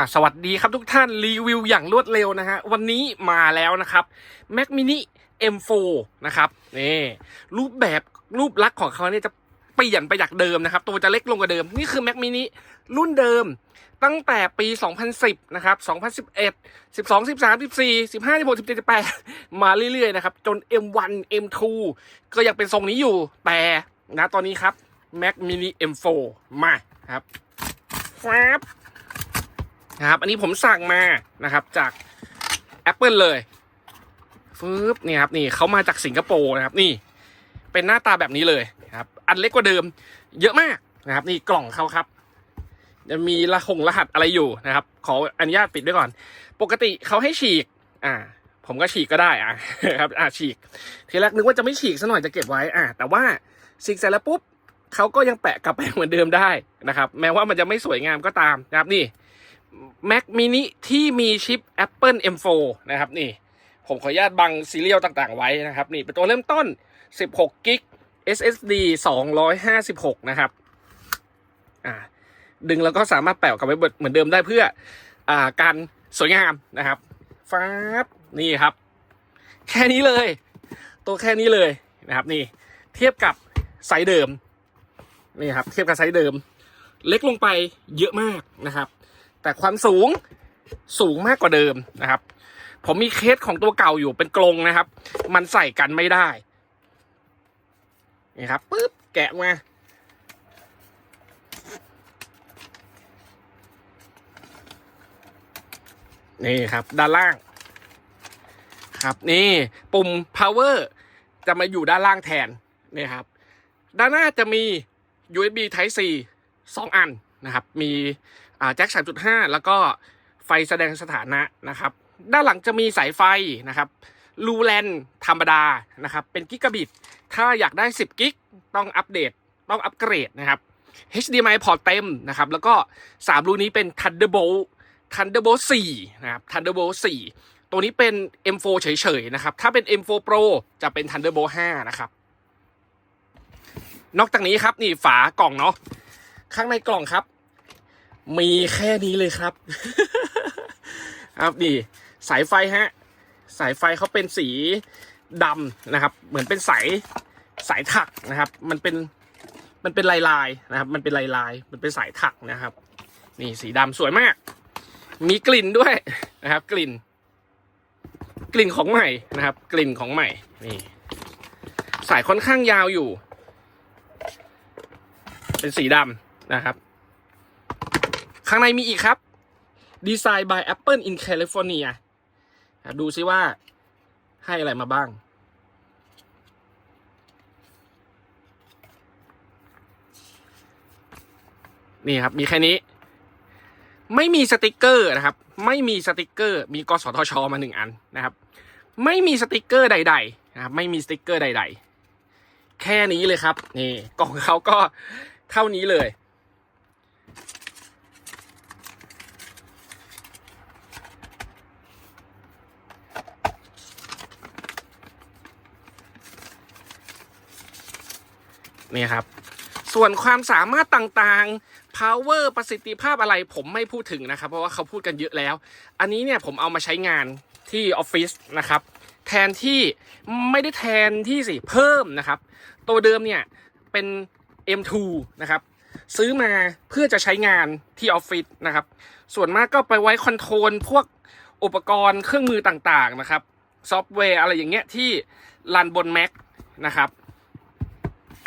อะสวัสดีครับทุกท่านรีวิวอย่างรวดเร็วนะฮะวันนี้มาแล้วนะครับ Mac Mini M4 นะครับนี่รูปแบบรูปลักษณ์ของเขาเนี่ยจะเปลี่ยนไปจากเดิมนะครับ ตัวจะเล็กลงกว่าเดิม นี่คือ Mac Mini รุ่นเดิม ตั้งแต่ปี 2010 นะครับ 2011 12 13 14 15 16 17 18 มาเรื่อยๆนะครับ จน M1 M2 ก็ยังเป็นทรงนี้อยู่แต่นะตอนนี้ครับ Mac Mini M4 มาครับฟับ นะครับ อันนี้ผมสั่งมานะครับ จาก Apple เลยฟึบนี่ครับนี่เขามาจากสิงคโปร์นะครับ นี่ เป็นหน้าตาแบบนี้เลยครับ อันเล็กกว่าเดิม เยอะมากนะครับ นี่กล่องเขาครับ จะมีรหงรหัสอะไรอยู่นะครับ ขออนุญาตปิดไว้ก่อน ปกติเขาให้ฉีก อ่า ผมก็ฉีกก็ได้อะครับ อ่าฉีก ทีแรกนึกว่าจะไม่ฉีกซะหน่อยจะเก็บไว้ อ่าแต่ว่าฉีกเสร็จแล้วปุ๊บเขาก็ยังแปะกลับไปเหมือนเดิมได้นะครับ แม้ว่ามันจะไม่สวยงามก็ตามนะครับ นี่ Mac mini ที่มีชิป Apple M4 นะครับนี่ ผมขออนุญาตบังซีเรียลต่างๆไว้นะครับ นี่เป็นตัวเริ่มต้น 16กิก SSD 256 นะครับอ่าดึงแล้วก็สามารถแปะกลับไว้เหมือนเดิมได้เพื่ออ่าการสวยงามนะครับฟ้าบนี่ครับ แค่นี้เลย ตัวแค่นี้เลยนะครับ นี่ เทียบกับไซส์เดิมนี่ครับ เทียบกับไซส์เดิม เล็กลงไปเยอะมากนะครับ แต่ความสูงสูงมากกว่าเดิมนะครับ ผมมีเคสของตัวเก่าอยู่เป็นกรงนะครับ มันใส่กันไม่ได้นี่ครับปึ๊บแกะมานี่ครับ ด้านล่าง ครับนี่ปุ่ม power จะมาอยู่ด้านล่างแทนนี่ครับ ด้านหน้าจะมี USB Type C สองอันนะครับ มี แจ็ค 3.5 แล้วก็ไฟแสดงสถานะนะครับ ด้านหลังจะมีสายไฟนะครับรูแลนธรรมดานะครับ เป็นกิกะบิต ถ้าอยากได้ 10 กิกต้องอัปเดต ต้องอัปเกรดนะครับ HDMI พอร์ตเต็มนะครับ แล้วก็ 3 รูนี้เป็น Thunderbolt Thunderbolt 4 นะครับ Thunderbolt 4 ตัวนี้เป็น M4 เฉยๆนะครับ ถ้าเป็น M4 Pro จะเป็น Thunderbolt 5 นะครับ นอกจากนี้ครับ นี่ฝากล่องเนาะ ข้างในกล่องครับ มีแค่นี้เลยครับ ครับนี่สายไฟฮะ สายไฟเขาเป็นสีดำนะครับ เหมือนเป็นสายสายถักนะครับ มันเป็นมันเป็นลายลายนะครับ มันเป็นลายลายมันเป็นสายถักนะครับ นี่สีดำสวยมาก มีกลิ่นด้วยนะครับ กลิ่น กลิ่นของใหม่นะครับ กลิ่นของใหม่นี่ สายค่อนข้างยาวอยู่ เป็นสีดำนะครับ ข้างในมีอีกครับดีไซน์ by Apple in California ดูซิว่าให้อะไรมาบ้าง นี่ครับ มีแค่นี้ ไม่มีสติกเกอร์นะครับ ไม่มีสติกเกอร์ มีกสทช มาหนึ่งอันนะครับ ไม่มีสติกเกอร์ใด ๆ นะครับ ไม่มีสติกเกอร์ใด ๆ แค่นี้เลยครับ นี่กล่องเขาก็เท่านี้เลย นี่ครับ ส่วนความสามารถต่างๆ power ประสิทธิภาพอะไรผมไม่พูดถึงนะครับ เพราะว่าเขาพูดกันเยอะแล้ว อันนี้เนี่ยผมเอามาใช้งานที่ออฟฟิศนะครับ แทนที่ไม่ได้แทนที่สิเพิ่มนะครับ ตัวเดิมเนี่ยเป็น M2 นะครับซื้อมาเพื่อจะใช้งานที่ออฟฟิศนะครับ ส่วนมากก็ไปไว้คอนโทรลพวกอุปกรณ์เครื่องมือต่างๆนะครับ ซอฟต์แวร์อะไรอย่างเงี้ยที่รันบน Mac นะครับ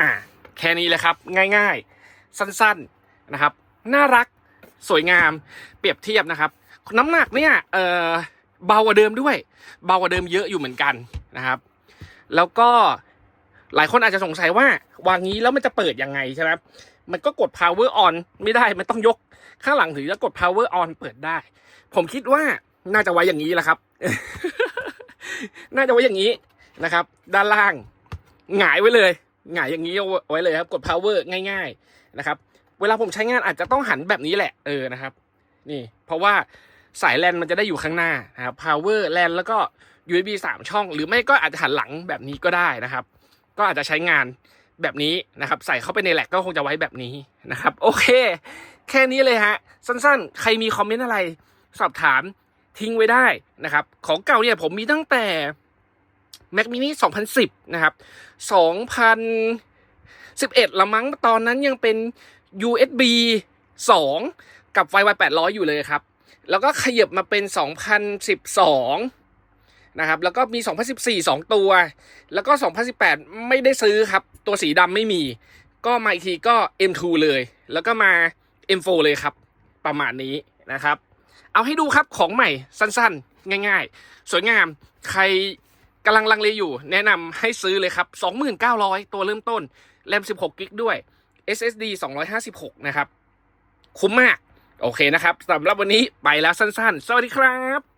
อ่า แค่นี้เลยครับ ง่ายๆ สั้นๆนะครับ น่ารักสวยงามเปรียบเทียบนะครับ น้ำหนักเนี่ยเออเบากว่าเดิมด้วย เบากว่าเดิมเยอะอยู่เหมือนกันนะครับ แล้วก็หลายคนอาจจะสงสัยว่าวางงี้แล้วมันจะเปิดยังไงใช่ไหมมันก็กด power on ไม่ได้ มันต้องยกข้างหลังถึงจะกด power on เปิดได้ ผมคิดว่าน่าจะไว้อย่างนี้แหละครับ น่าจะไว้อย่างนี้นะครับ ด้านล่างหงายไว้เลย หงายอย่างนี้เอาไว้เลยครับ กด power ง่าย ๆนะครับ เวลาผมใช้งานอาจจะต้องหันแบบนี้แหละเออนะครับ นี่ เพราะว่าสายแลนมันจะได้อยู่ข้างหน้านะครับ power แลนแล้วก็ USB 3 ช่อง หรือไม่ก็อาจจะหันหลังแบบนี้ก็ได้นะครับ ก็อาจจะใช้งานแบบนี้นะครับ ใส่เข้าไปในแหลกก็คงจะไว้แบบนี้นะครับ โอเค แค่นี้เลยฮะ สั้นๆ ใครมีคอมเมนต์อะไร สอบถามทิ้งไว้ได้นะครับ ของเก่าเนี่ยผมมีตั้งแต่ Mac mini 2010 นะครับ 2011 ละมั้งตอนนั้นยังเป็น USB 2 กับ Wi-Fi 800 อยู่เลยครับ แล้วก็ขยับมาเป็น 2012 นะครับ แล้วก็มี 2014 2 ตัว แล้วก็ 2018 ไม่ได้ซื้อครับ ตัวสีดำไม่มี ก็มาอีกทีก็ M2 เลย แล้วก็มา M4 เลยครับ ประมาณนี้นะครับ เอาให้ดูครับของใหม่สั้นๆ ง่าย ๆ สวยงาม ใคร กำลังลังเลอยู่ แนะนำให้ซื้อเลยครับ 2,900 ตัวเริ่มต้น แรม 16 กิกด้วย SSD 256 นะครับ คุ้มมาก โอเคนะครับสำหรับวันนี้ไปแล้วสั้น ๆ สวัสดีครับ